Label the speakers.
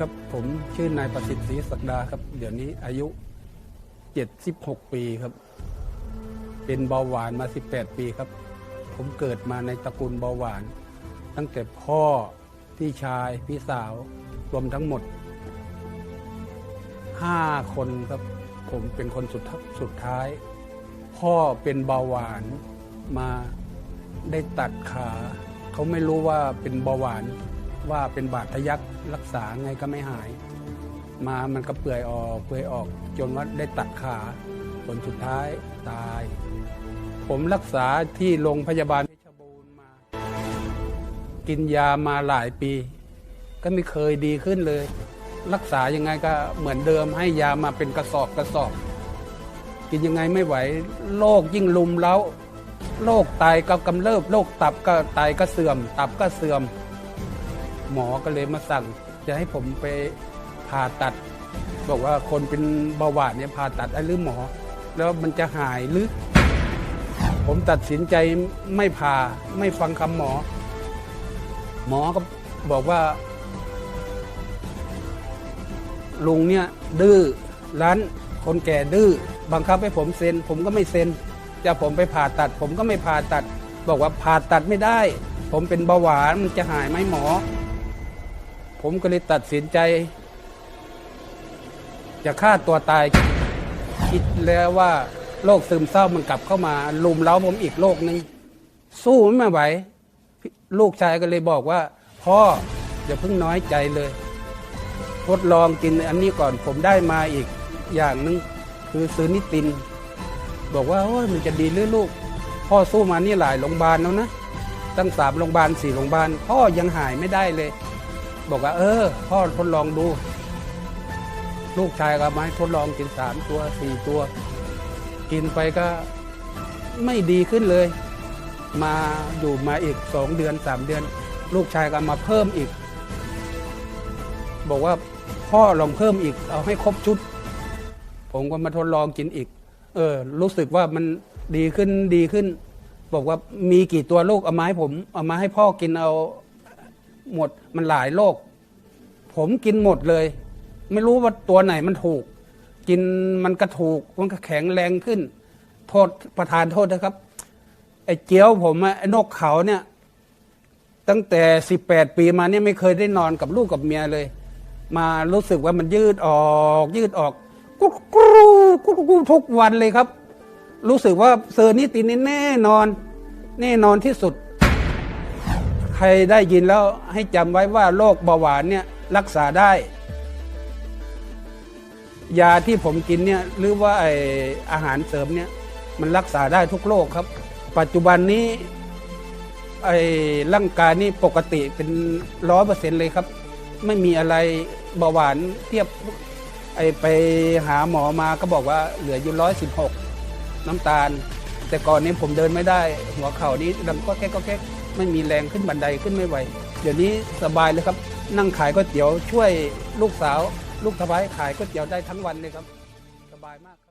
Speaker 1: ครับ ผมชื่อนายประสิทธิ์ศรีศักดาครับ เดี๋ยวนี้อายุ 76 ปีครับ เป็นเบาหวานมา 18 ปีครับ ผมเกิดมาในตระกูลเบาหวาน ตั้งแต่พ่อพี่ชายพี่สาวรวมทั้งหมด 5 คนครับ ผมเป็นคนสุดท้ายสุดท้าย พ่อเป็นเบาหวานมาได้ตัดขา เขาไม่รู้ว่าเป็นเบาหวาน ว่าเป็นบาดทะยักรักษาไงก็ไม่หาย มามันก็เปื่อยออกเปื่อยออกจนว่าได้ตัดขาผลสุดท้ายตาย ผมรักษาที่โรงพยาบาลเพชรบูรณ์มา กินยามาหลายปี ก็ไม่เคยดีขึ้นเลย รักษายังไงก็เหมือนเดิมให้ยามาเป็นกระสอบกระสอบ กินยังไงไม่ไหวโรคยิ่งลุมแล้วโรคไตก็กำเริบโรคตับก็ไตก็เสื่อม ตับก็เสื่อม หมอก็เลยมาสั่ง จะให้ผมไปผ่าตัด บอกว่าคนเป็นเบาหวานเนี่ยผ่าตัดได้หรือหมอ แล้วมันจะหายหรือ ผมตัดสินใจไม่ผ่าไม่ฟังคำหมอ หมอก็บอกว่า ลุงเนี่ยดื้อรั้นคนแก่ดื้อบังคับให้ผมเซ็น ผมก็ไม่เซ็น จะผมไปผ่าตัด ผมก็ไม่ผ่าตัด บอกว่าผ่าตัดไม่ได้ ผมเป็นเบาหวานมันจะหายไหมหมอ ผมก็เลยตัดสินใจ จะฆ่าตัวตาย คิดแล้วว่าโรคซึมเศร้ามันกลับเข้ามาลุมเล้าผมอีกโรคนึงสู้ไม่ไหวลูกชายก็เลยบอกว่า พ่ออย่าเพิ่งน้อยใจเลย ทดลองกินอันนี้ก่อนผมได้มาอีกอย่างหนึง คือซื้อนิติน บอกว่าโอ้ยมันจะดีหรือลูก พ่อสู้มานี่หลายโรงพยาบาลแล้วนะ ตั้งสามโรงพยาบาลสี่โรงพยาบาล พ่อยังหายไม่ได้เลย บอกว่า เออ พ่อทดลองดู ลูกชายก็มาให้ทดลองกินสามตัวสี่ตัว กินไปก็ไม่ดีขึ้นเลย มาอยู่มาอีกสองเดือนสามเดือน ลูกชายก็มาเพิ่มอีก บอกว่าพ่อลองเพิ่มอีก เอาให้ครบชุด ผมก็มาทดลองกินอีก เออ รู้สึกว่ามันดีขึ้นดีขึ้น บอกว่ามีกี่ตัวลูกเอามาให้ผม เอามาให้พ่อกินเอา หมดมันหลายโรคผมกินหมดเลย ไม่รู้ว่าตัวไหนมันถูก กินมันก็ถูกมันก็แข็งแรงขึ้น โทษประธานโทษนะครับ ไอ้เจียวผมไอ้นกเขาเนี่ย ตั้งแต่สิบแปดปีมาเนี่ยไม่เคยได้นอนกับลูกกับเมียเลย มารู้สึกว่ามันยืดออกยืดออกกุ๊กกรูกุ๊กกรูทุกวันเลยครับ รู้สึกว่าเซอร์นิตินนี่แน่นอน แน่นอนที่สุด ใครได้ยินแล้วให้จำไว้ว่าโรคเบาหวานเนี่ยรักษาได้ ยาที่ผมกินเนี่ยหรือว่าไออาหารเสริมเนี่ยมันรักษาได้ทุกโรคครับ ปัจจุบันนี้ไอ้ร่างกายนี่ปกติเป็นร้อยเปอร์เซ็นเลยครับ ไม่มีอะไรเบาหวานเทียบไอไปหาหมอมาก็บอกว่าเหลืออยู่ร้อยสิบหกน้ำตาล แต่ก่อนนี้ผมเดินไม่ได้ หัวเข่านี้ดังก็แค่ก็แค่ ไม่มีแรงขึ้นบันไดขึ้นไม่ไหว เดี๋ยวนี้สบายเลยครับ นั่งขายก๋วยเตี๋ยวช่วยลูกสาว ลูกสะใภ้ขายก๋วยเตี๋ยวได้ทั้งวันเลยครับ สบายมากครับ